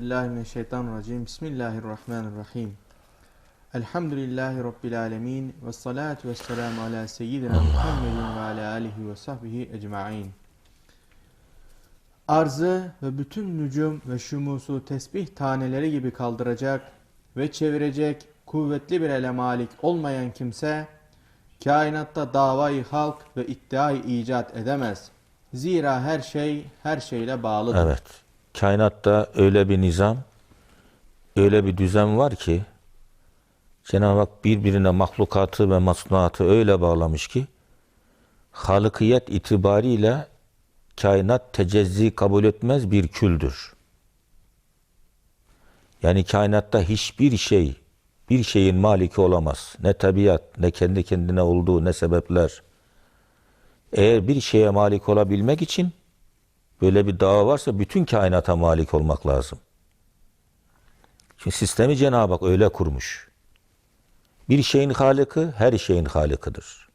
billahi mineşşeytanirracim. Bismillahirrahmanirrahim. Elhamdülillahi Rabbil alemin. Ve salatu ve selamu ala seyyidina Muhammedin ve ala alihi ve sahbihi ecma'in. Arzı ve bütün nücum ve şumusu tesbih taneleri gibi kaldıracak ve çevirecek kuvvetli bir ele malik olmayan kimse, kainatta davayı halk ve iddiayı icat edemez. Zira her şey her şeyle bağlıdır. Evet. Kainatta öyle bir nizam, öyle bir düzen var ki Cenab-ı Hak birbirine mahlukatı ve masnuatı öyle bağlamış ki halıkiyet itibariyle kainat tecezzi kabul etmez bir küldür. Yani kainatta hiçbir şey bir şeyin maliki olamaz. Ne tabiat, ne kendi kendine olduğu, ne sebepler. Eğer bir şeye malik olabilmek için böyle bir dava varsa bütün kainata malik olmak lazım. Şimdi sistemi Cenab-ı Hak öyle kurmuş. Bir şeyin halıkı her şeyin halıkıdır.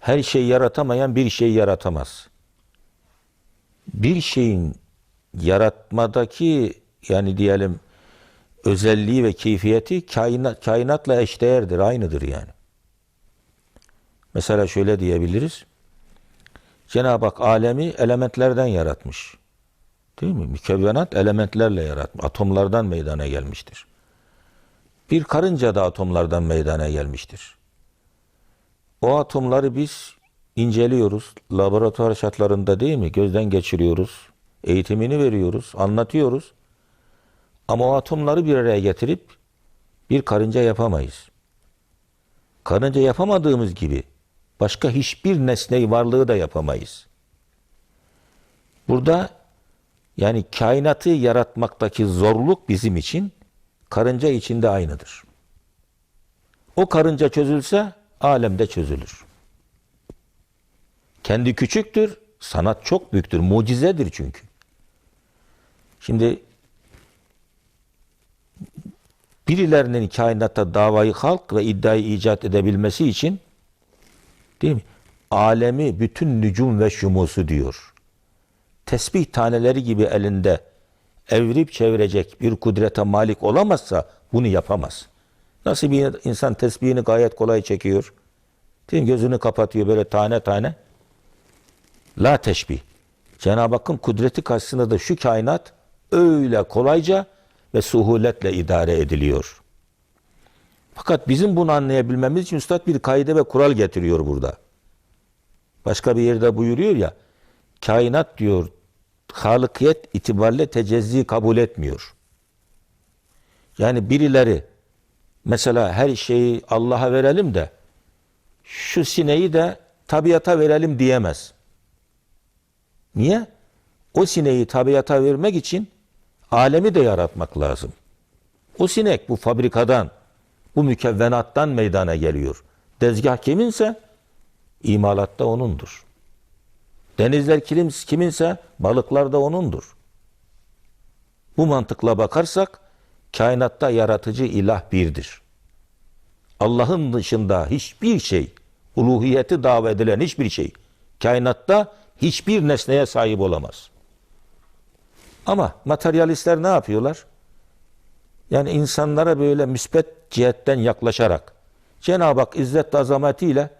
Her şeyi yaratamayan bir şeyi yaratamaz. Bir şeyin yaratmadaki yani diyelim özelliği ve keyfiyeti kainat, kainatla eşdeğerdir, aynıdır yani. Mesela şöyle diyebiliriz. Cenab-ı Hak alemi elementlerden yaratmış. Değil mi? Mükevvenat elementlerle yaratmış. Atomlardan meydana gelmiştir. Bir karınca da atomlardan meydana gelmiştir. O atomları biz inceliyoruz. Laboratuvar şartlarında değil mi? Gözden geçiriyoruz. Eğitimini veriyoruz. Anlatıyoruz. Ama o atomları bir araya getirip bir karınca yapamayız. Karınca yapamadığımız gibi başka hiçbir nesneyi varlığı da yapamayız. Burada yani kainatı yaratmaktaki zorluk bizim için karınca içinde aynıdır. O karınca çözülse alemde çözülür. Kendi küçüktür, sanat çok büyüktür, mucizedir çünkü. Şimdi birilerinin kainatta davayı halk ve iddiayı icat edebilmesi için değil mi? Alemi bütün nücum ve şumusu diyor. Tesbih taneleri gibi elinde evrip çevirecek bir kudrete malik olamazsa bunu yapamaz. Nasıl bir insan tesbihini gayet kolay çekiyor? Değil mi? Gözünü kapatıyor böyle tane tane. La teşbih. Cenab-ı Hakk'ın kudreti karşısında da şu kainat öyle kolayca ve suhuletle idare ediliyor. Fakat bizim bunu anlayabilmemiz için Üstad bir kaide ve kural getiriyor burada. Başka bir yerde buyuruyor ya, kainat diyor, halıkiyet itibariyle tecezzi kabul etmiyor. Yani birileri, mesela her şeyi Allah'a verelim de, şu sineği de tabiata verelim diyemez. Niye? O sineği tabiata vermek için alemi de yaratmak lazım. O sinek bu fabrikadan, bu mükevvenattan meydana geliyor. Dezgah kiminse imalatta onundur. Denizler kilim, kiminse balıklar da onundur. Bu mantıkla bakarsak kainatta yaratıcı ilah birdir. Allah'ın dışında hiçbir şey, uluhiyeti dava edilen hiçbir şey kainatta hiçbir nesneye sahip olamaz. Ama materyalistler ne yapıyorlar? Yani insanlara böyle müspet cihetten yaklaşarak Cenab-ı Hak izzet azametiyle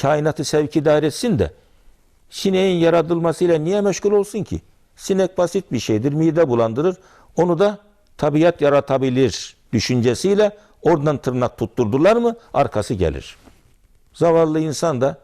kainatı sevk idare etsin de sineğin yaratılmasıyla niye meşgul olsun ki? Sinek basit bir şeydir, mide bulandırır. Onu da tabiat yaratabilir düşüncesiyle oradan tırnak tutturdular mı arkası gelir. Zavallı insan da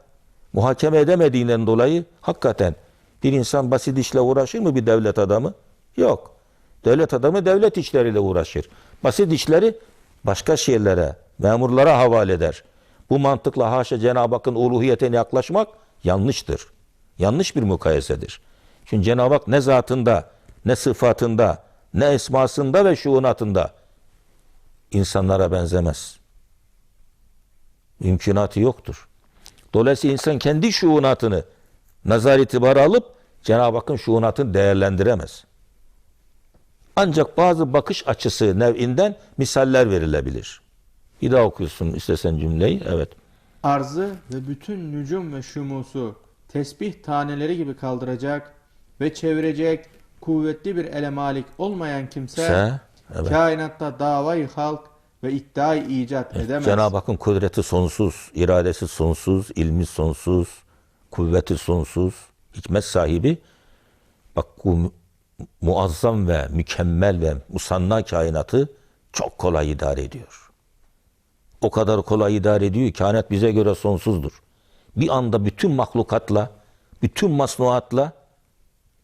muhakeme edemediğinden dolayı hakikaten bir insan basit işle uğraşır mı bir devlet adamı? Yok. Devlet adamı devlet işleriyle uğraşır. Basit işleri başka şeylere, memurlara havale eder. Bu mantıkla haşa Cenab-ı Hakk'ın uluhiyetine yaklaşmak yanlıştır. Yanlış bir mukayesedir. Çünkü Cenab-ı Hak ne zatında, ne sıfatında, ne esmasında ve şuunatında insanlara benzemez. Mümkünatı yoktur. Dolayısıyla insan kendi şuunatını nazar itibarı alıp Cenab-ı Hakk'ın şuunatını değerlendiremez. Ancak bazı bakış açısı nev'inden misaller verilebilir. Bir daha okuyorsun istesen cümleyi. Evet. Arzı ve bütün nücum ve şumusu tesbih taneleri gibi kaldıracak ve çevirecek kuvvetli bir ele malik olmayan kimse Se, evet. kainatta davayı halk ve iddiayı icat edemez. Cenab-ı Hakk'ın kudreti sonsuz, iradesi sonsuz, ilmi sonsuz, kuvveti sonsuz, hikmet sahibi. Bak muazzam ve mükemmel ve musanna kainatı çok kolay idare ediyor. O kadar kolay idare ediyor ki kainat bize göre sonsuzdur. Bir anda bütün mahlukatla, bütün masnuatla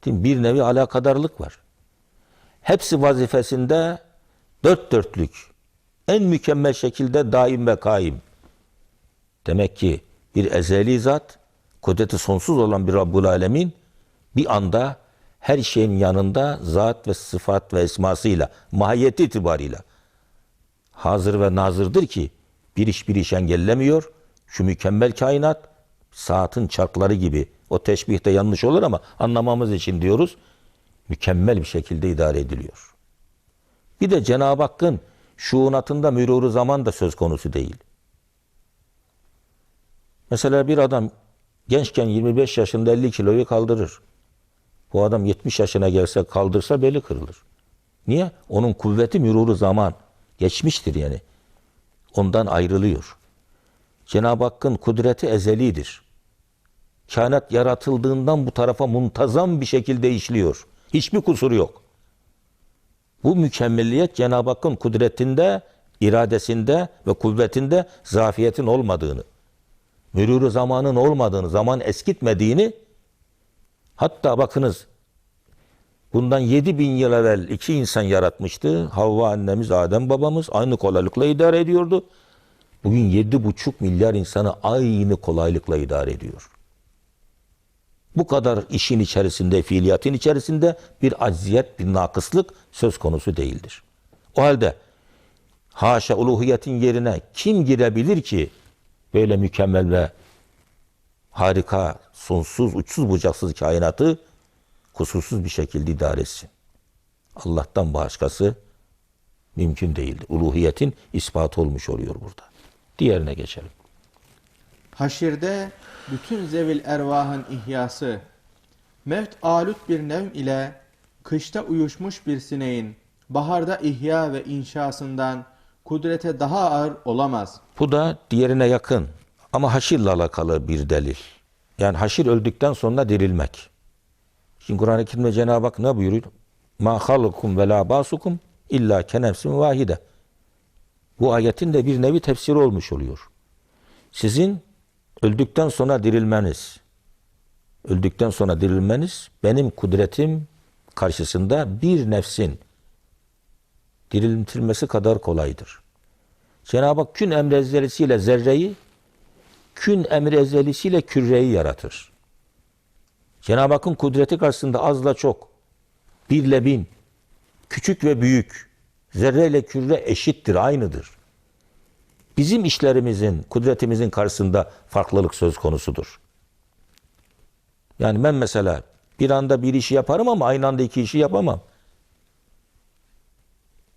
bir nevi alakadarlık var. Hepsi vazifesinde dört dörtlük, en mükemmel şekilde daim ve kaim. Demek ki bir ezeli zat, kudreti sonsuz olan bir Rabbul Alemin bir anda her şeyin yanında zat ve sıfat ve esmasıyla, mahiyeti itibarıyla hazır ve nazırdır ki bir iş bir iş engellemiyor. Şu mükemmel kainat saatin çarkları gibi o teşbih de yanlış olur ama anlamamız için diyoruz mükemmel bir şekilde idare ediliyor. Bir de Cenab-ı Hakk'ın şuunatında mürûr zaman da söz konusu değil. Mesela bir adam gençken 25 yaşında 50 kiloyu kaldırır. Bu adam 70 yaşına gelse kaldırsa beli kırılır. Niye? Onun kuvveti mürûr zaman. Geçmiştir yani. Ondan ayrılıyor. Cenab-ı Hakk'ın kudreti ezelidir. Kainat yaratıldığından bu tarafa muntazam bir şekilde işliyor. Hiçbir kusuru yok. Bu mükemmelliyet Cenab-ı Hakk'ın kudretinde, iradesinde ve kuvvetinde zafiyetin olmadığını, mürûr zamanın olmadığını, zaman eskitmediğini, hatta bakınız bundan 7 bin yıl evvel iki insan yaratmıştı. Havva annemiz, Adem babamız aynı kolaylıkla idare ediyordu. Bugün yedi buçuk milyar insanı aynı kolaylıkla idare ediyor. Bu kadar işin içerisinde, fiiliyatın içerisinde bir acziyet, bir nakıslık söz konusu değildir. O halde haşa uluhiyetin yerine kim girebilir ki böyle mükemmel ve harika, sonsuz, uçsuz bucaksız kainatı kusursuz bir şekilde idare etsin. Allah'tan başkası mümkün değildir. Uluhiyetin ispatı olmuş oluyor burada. Diğerine geçelim. Haşirde bütün zevil ervahın ihyası, mevt alut bir nevm ile kışta uyuşmuş bir sineğin baharda ihya ve inşasından kudrete daha ağır olamaz. Bu da diğerine yakın ama haşirle alakalı bir delil. Yani haşir öldükten sonra dirilmek. Şimdi Kur'an-ı Kerim'de Cenab-ı Hak ne buyuruyor? Ma halukum ve la basukum illa kenefsin vahide. Bu ayetin de bir nevi tefsiri olmuş oluyor. Sizin öldükten sonra dirilmeniz, öldükten sonra dirilmeniz benim kudretim karşısında bir nefsin diriltilmesi kadar kolaydır. Cenab-ı Hak kün emri ezelisiyle zerreyi, kün emri ezelisiyle küreyi yaratır. Cenab-ı Hakk'ın kudreti karşısında azla çok, birle bin, küçük ve büyük, zerre ile küre eşittir, aynıdır. Bizim işlerimizin, kudretimizin karşısında farklılık söz konusudur. Yani ben mesela bir anda bir işi yaparım ama aynı anda iki işi yapamam.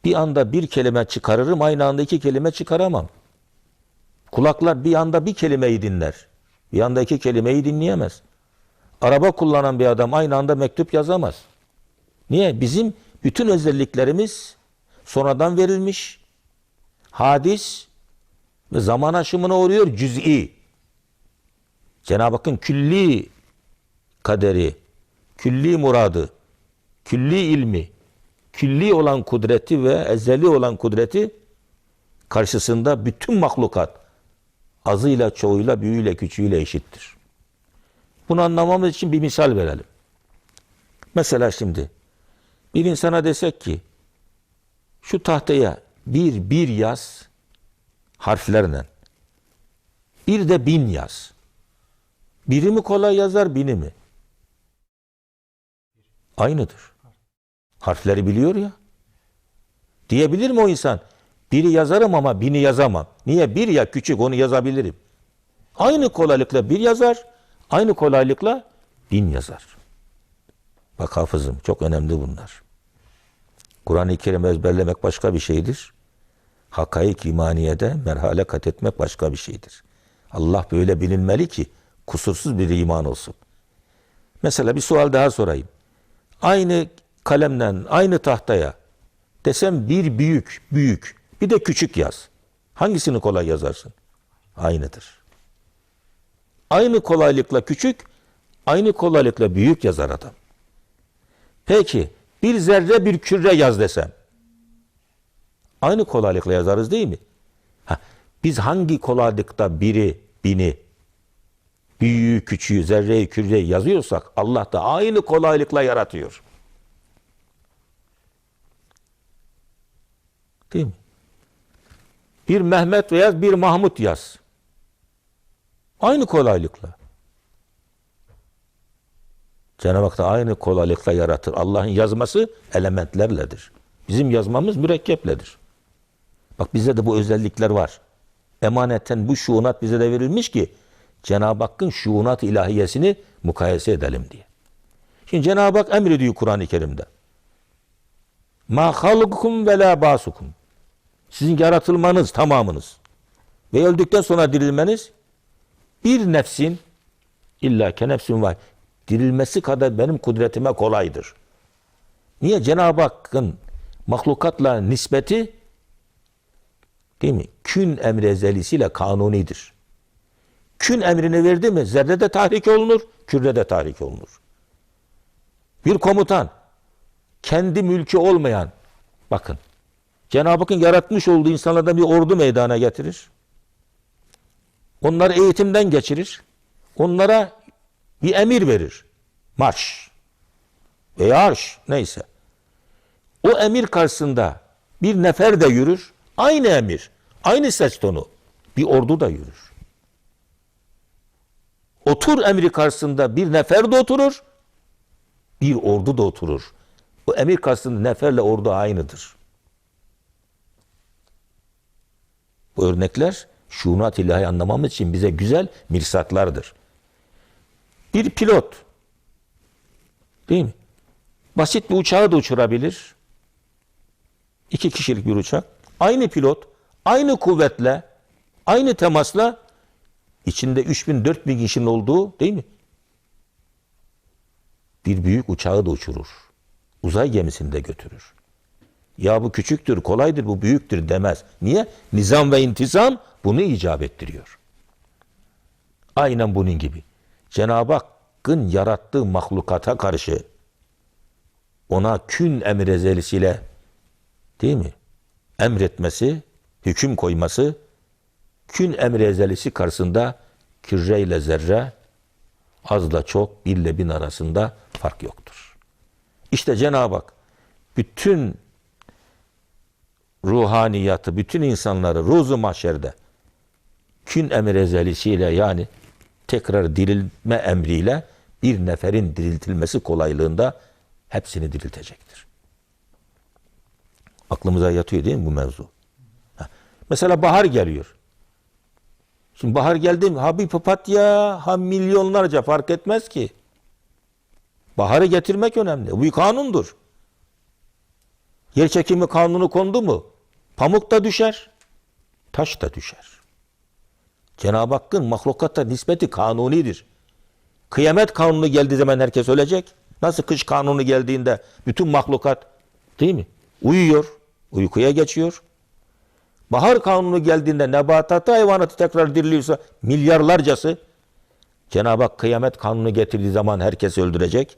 Bir anda bir kelime çıkarırım, aynı anda iki kelime çıkaramam. Kulaklar bir anda bir kelimeyi dinler. Bir anda iki kelimeyi dinleyemez. Araba kullanan bir adam aynı anda mektup yazamaz. Niye? Bizim bütün özelliklerimiz sonradan verilmiş, hadis ve zaman aşımına uğruyor cüz'i. Cenab-ı Hakk'ın külli kaderi, külli muradı, külli ilmi, külli olan kudreti ve ezeli olan kudreti karşısında bütün mahlukat azıyla, çoğuyla, büyüğüyle, küçüğüyle eşittir. Bunu anlamamız için bir misal verelim. Mesela şimdi bir insana desek ki şu tahtaya bir bir yaz harflerle bir de bin yaz. Biri mi kolay yazar bini mi? Aynıdır. Harfleri biliyor ya. Diyebilir mi o insan? Biri yazarım ama bini yazamam. Niye? Bir ya küçük onu yazabilirim. Aynı kolaylıkla bir yazar, aynı kolaylıkla bin yazar. Bak hafızım çok önemli bunlar. Kur'an-ı Kerim ezberlemek başka bir şeydir. Hakaik imaniyede merhale kat etmek başka bir şeydir. Allah böyle bilinmeli ki kusursuz bir iman olsun. Mesela bir sual daha sorayım. Aynı kalemle aynı tahtaya desem bir büyük büyük bir de küçük yaz. Hangisini kolay yazarsın? Aynıdır. Aynı kolaylıkla küçük, aynı kolaylıkla büyük yazar adam. Peki bir zerre bir küre yaz desem. Aynı kolaylıkla yazarız değil mi? Ha, biz hangi kolaylıkta biri, bini, büyüğü, küçüğü, zerreyi, küreyi yazıyorsak Allah da aynı kolaylıkla yaratıyor. Değil mi? Bir Mehmet veya bir Mahmut yaz. Aynı kolaylıkla. Cenab-ı Hak da aynı kolaylıkla yaratır. Allah'ın yazması elementlerledir. Bizim yazmamız mürekkepledir. Bak bizde de bu özellikler var. Emaneten bu şuunat bize de verilmiş ki Cenab-ı Hakk'ın şuunat ilahiyesini mukayese edelim diye. Şimdi Cenab-ı Hak emrediyor Kur'an-ı Kerim'de. Ma halkukum ve la basukum. Sizin yaratılmanız tamamınız ve öldükten sonra dirilmeniz bir nefsin illa ke nefsin var. Dirilmesi kadar benim kudretime kolaydır. Niye? Cenab-ı Hakk'ın mahlukatla nispeti değil mi? Kün emri ezelisiyle kanunidir. Kün emrini verdi mi zerre de tahrik olunur, kürde de tahrik olunur. Bir komutan kendi mülkü olmayan bakın Cenab-ı Hakk'ın yaratmış olduğu insanlardan bir ordu meydana getirir. Onları eğitimden geçirir. Onlara bir emir verir. Marş veya arş neyse. O emir karşısında bir nefer de yürür. Aynı emir, aynı ses tonu. Bir ordu da yürür. Otur emri karşısında bir nefer de oturur. Bir ordu da oturur. O emir karşısında neferle ordu aynıdır. Bu örnekler şuunat ilahi anlamamız için bize güzel mirsatlardır. Bir pilot değil mi? Basit bir uçağı da uçurabilir. İki kişilik bir uçak. Aynı pilot, aynı kuvvetle, aynı temasla içinde 3000 4000 kişinin olduğu değil mi? Bir büyük uçağı da uçurur. Uzay gemisini de götürür. Ya bu küçüktür, kolaydır, bu büyüktür demez. Niye? Nizam ve intizam bunu icap ettiriyor. Aynen bunun gibi. Cenab-ı Hakk'ın yarattığı mahlukata karşı ona kün emir ezelisiyle değil mi? Emretmesi, hüküm koyması kün emri ezelisi karşısında kürre ile zerre azla çok, birle bin arasında fark yoktur. İşte Cenab-ı Hak bütün ruhaniyatı, bütün insanları ruzu mahşerde kün emir ezelisiyle yani tekrar dirilme emriyle bir neferin diriltilmesi kolaylığında hepsini diriltecektir. Aklımıza yatıyor değil mi bu mevzu? Ha. Mesela bahar geliyor. Şimdi bahar geldi mi ha bir papatya ha milyonlarca fark etmez ki. Baharı getirmek önemli. Bu bir kanundur. Yer çekimi kanunu kondu mu? Pamuk da düşer, taş da düşer. Cenab-ı Hakk'ın mahlukatta nispeti kanunidir. Kıyamet kanunu geldiği zaman herkes ölecek. Nasıl kış kanunu geldiğinde bütün mahlukat değil mi? Uyuyor, uykuya geçiyor. Bahar kanunu geldiğinde nebatatı hayvanatı tekrar diriliyorsa milyarlarcası Cenab-ı Hak kıyamet kanunu getirdiği zaman herkes öldürecek.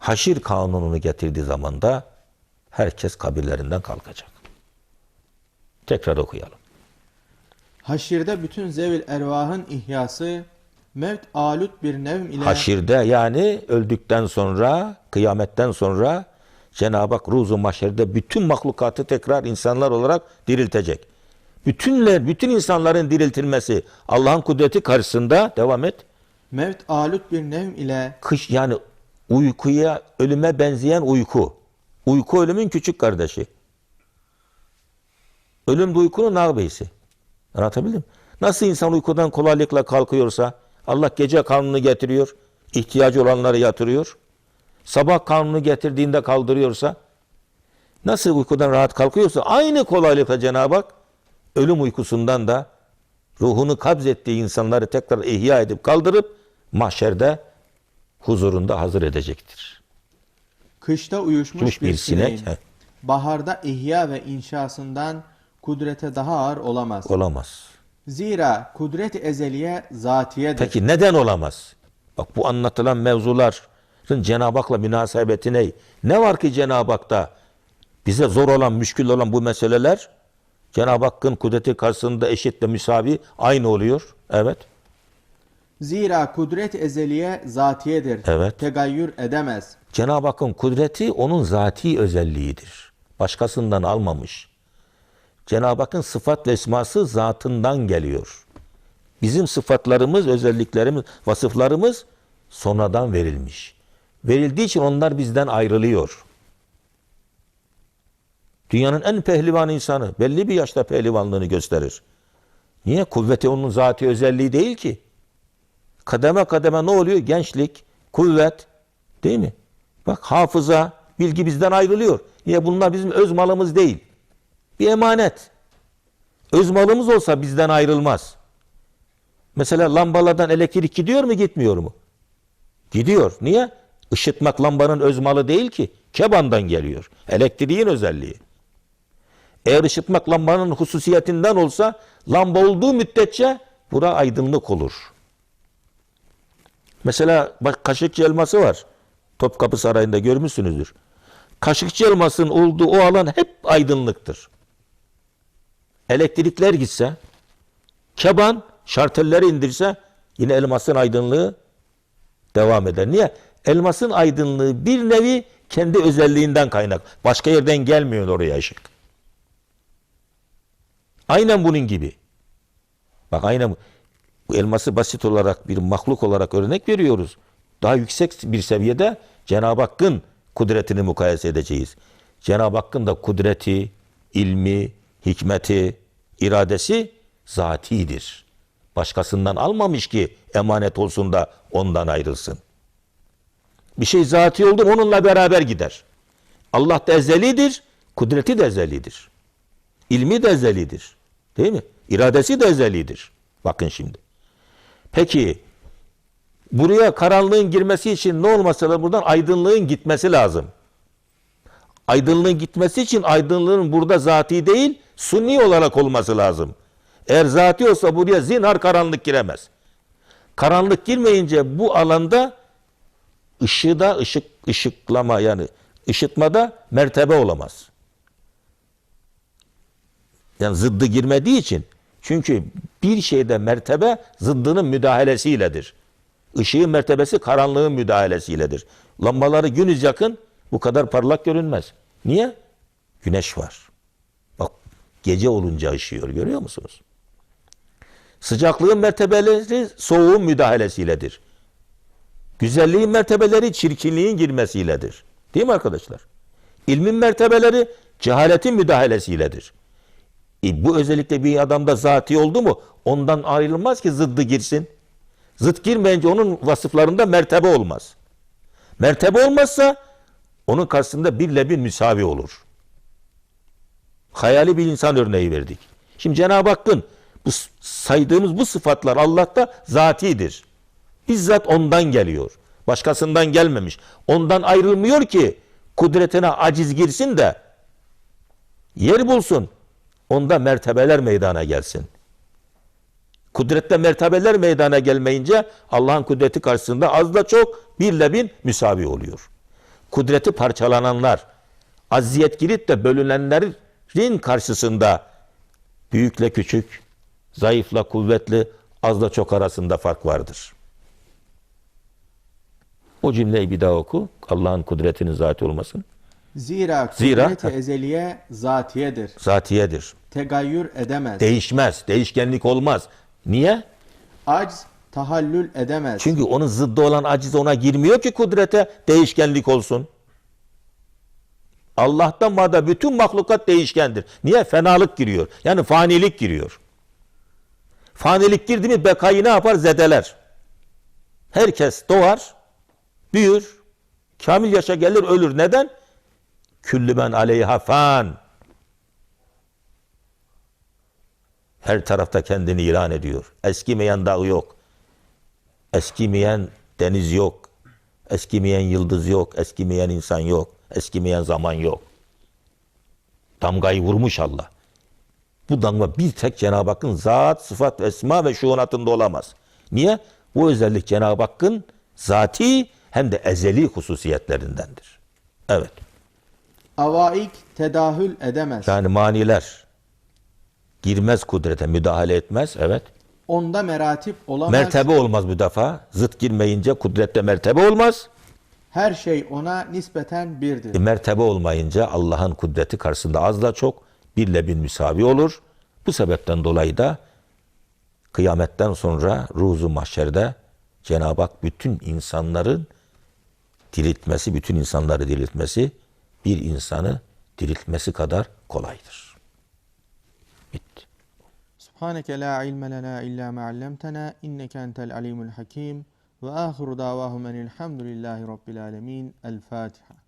Haşir kanununu getirdiği zaman da herkes kabirlerinden kalkacak. Tekrar okuyalım. Haşirde bütün zevil ervahın ihyası, mevt alut bir nevm ile Haşirde yani öldükten sonra, kıyametten sonra Cenab-ı Hak ruzu mahşerde bütün mahlukatı tekrar insanlar olarak diriltecek. Bütünler, bütün insanların diriltilmesi Allah'ın kudreti karşısında devam et. mevt alut bir nevm ile Kış yani uykuya, ölüme benzeyen uyku. Uyku ölümün küçük kardeşi. Ölüm de uykunun ağabeyisi. Anlatabildim? Nasıl insan uykudan kolaylıkla kalkıyorsa Allah gece kanunu getiriyor, ihtiyacı olanları yatırıyor. Sabah kanunu getirdiğinde kaldırıyorsa nasıl uykudan rahat kalkıyorsa aynı kolaylıkla Cenab-ı Hak ölüm uykusundan da ruhunu kabzettiği insanları tekrar ihya edip kaldırıp mahşerde huzurunda hazır edecektir. kışta uyuşmuş Uyuşmuş bir, bir sinek, sineğin baharda ihya ve inşasından kudrete daha ağır olamaz. Olamaz. Zira kudret ezeliye zatiyedir. Peki neden olamaz? Bak bu anlatılan mevzuların Cenab-ı Hak'la münasebeti ne? Ne var ki Cenab-ı Hak'ta bize zor olan, müşkül olan bu meseleler Cenab-ı Hakk'ın kudreti karşısında eşit ve müsavi aynı oluyor. Evet. Zira kudret ezeliye zatiyedir. Evet. Tegayyür edemez. Cenab-ı Hakk'ın kudreti onun zati özelliğidir. Başkasından almamış. Cenab-ı Hakk'ın sıfat ve esması zatından geliyor. Bizim sıfatlarımız, özelliklerimiz, vasıflarımız sonradan verilmiş. Verildiği için onlar bizden ayrılıyor. Dünyanın en pehlivan insanı belli bir yaşta pehlivanlığını gösterir. Niye? Kuvveti onun zati özelliği değil ki. Kademe kademe ne oluyor? Gençlik, kuvvet, değil mi? Bak hafıza, bilgi bizden ayrılıyor. Niye? Bunlar bizim öz malımız değil. Bir emanet. Öz malımız olsa bizden ayrılmaz. Mesela lambalardan elektrik gidiyor mu gitmiyor mu? Gidiyor. Niye? Işıtmak lambanın öz malı değil ki. Kebandan geliyor. Elektriğin özelliği. Eğer ışıtmak lambanın hususiyetinden olsa lamba olduğu müddetçe bura aydınlık olur. Mesela bak Kaşıkçı elması var. Topkapı Sarayı'nda görmüşsünüzdür. Kaşıkçı elmasının olduğu o alan hep aydınlıktır. Elektrikler gitse, keban şartelleri indirse yine elmasın aydınlığı devam eder. Niye? Elmasın aydınlığı bir nevi kendi özelliğinden kaynak. Başka yerden gelmiyor oraya ışık. Aynen bunun gibi. Bak aynen bu. Bu elması basit olarak bir mahluk olarak örnek veriyoruz. Daha yüksek bir seviyede Cenab-ı Hakk'ın kudretini mukayese edeceğiz. Cenab-ı Hakk'ın da kudreti, ilmi, hikmeti, iradesi zatidir. Başkasından almamış ki emanet olsun da ondan ayrılsın. Bir şey zati oldu onunla beraber gider. Allah da ezelidir, kudreti de ezelidir. İlmi de ezelidir. Değil mi? İradesi de ezelidir. Bakın şimdi. Peki buraya karanlığın girmesi için ne olması lazım? Buradan aydınlığın gitmesi lazım. Aydınlığın gitmesi için aydınlığın burada zati değil, sunni olarak olması lazım. Eğer zati olsa buraya zinhar karanlık giremez. Karanlık girmeyince bu alanda ışıda ışık ışıklama yani ışıtmada mertebe olamaz. Yani zıddı girmediği için. Çünkü bir şeyde mertebe zıddının müdahalesiyledir. Işığın mertebesi karanlığın müdahalesiyledir. Lambaları günüz yakın bu kadar parlak görünmez. Niye? Güneş var. Bak gece olunca ışıyor görüyor musunuz? Sıcaklığın mertebeleri soğuğun müdahalesiyledir. Güzelliğin mertebeleri çirkinliğin girmesiyledir. Değil mi arkadaşlar? İlmin mertebeleri cehaletin müdahalesiyledir. E bu özellikle bir adamda zati oldu mu ondan ayrılmaz ki zıddı girsin. Zıt girmeyince onun vasıflarında mertebe olmaz. Mertebe olmazsa onun karşısında birle bir müsavi olur. Hayali bir insan örneği verdik. Şimdi Cenab-ı Hakk'ın bu saydığımız bu sıfatlar Allah'ta zatidir. Bizzat ondan geliyor. Başkasından gelmemiş. Ondan ayrılmıyor ki kudretine aciz girsin de yer bulsun. Onda mertebeler meydana gelsin. Kudrette mertebeler meydana gelmeyince Allah'ın kudreti karşısında az da çok birle bin müsavi oluyor. Kudreti parçalananlar, aziyet de bölünenlerin karşısında büyükle küçük, zayıfla kuvvetli, azla çok arasında fark vardır. O cümleyi bir daha oku. Allah'ın kudretinin zati olmasın. Zira Zira- kudret-i ezeliye zatiyedir. Zatiyedir. Tegayyür edemez. Değişmez. Değişkenlik olmaz. Niye? Acz tahallül edemez. Çünkü onun zıddı olan aciz ona girmiyor ki kudrete değişkenlik olsun. Allah'tan mada bütün mahlukat değişkendir. Niye? Fenalık giriyor. Yani fanilik giriyor. Fanilik girdi mi bekayı ne yapar? Zedeler. Herkes doğar, büyür, kamil yaşa gelir, ölür. Neden? Küllü men aleyha fan. Her tarafta kendini ilan ediyor. Eskimeyen dağ yok. Eskimeyen deniz yok. Eskimeyen yıldız yok. Eskimeyen insan yok. Eskimeyen zaman yok. Damgayı vurmuş Allah. Bu damga bir tek Cenab-ı Hakk'ın zat, sıfat, esma ve şuunatında olamaz. Niye? Bu özellik Cenab-ı Hakk'ın zati hem de ezeli hususiyetlerindendir. Evet. Avaik tedahül edemez. Yani maniler girmez kudrete, müdahale etmez. Evet. Onda meratip olamaz. Mertebe olmaz bu defa. Zıt girmeyince kudrette mertebe olmaz. Her şey ona nispeten birdir. E, mertebe olmayınca Allah'ın kudreti karşısında az da çok birle bin müsavi olur. Bu sebepten dolayı da kıyametten sonra ruzu mahşerde Cenab-ı Hak bütün insanların diriltmesi, bütün insanları diriltmesi bir insanı diriltmesi kadar kolaydır. Bitti. Subhaneke la ilme lena illa ma allamtana inneke entel alimul hakim ve ahiru davahum enilhamdülillahi rabbil alemin. El Fatiha.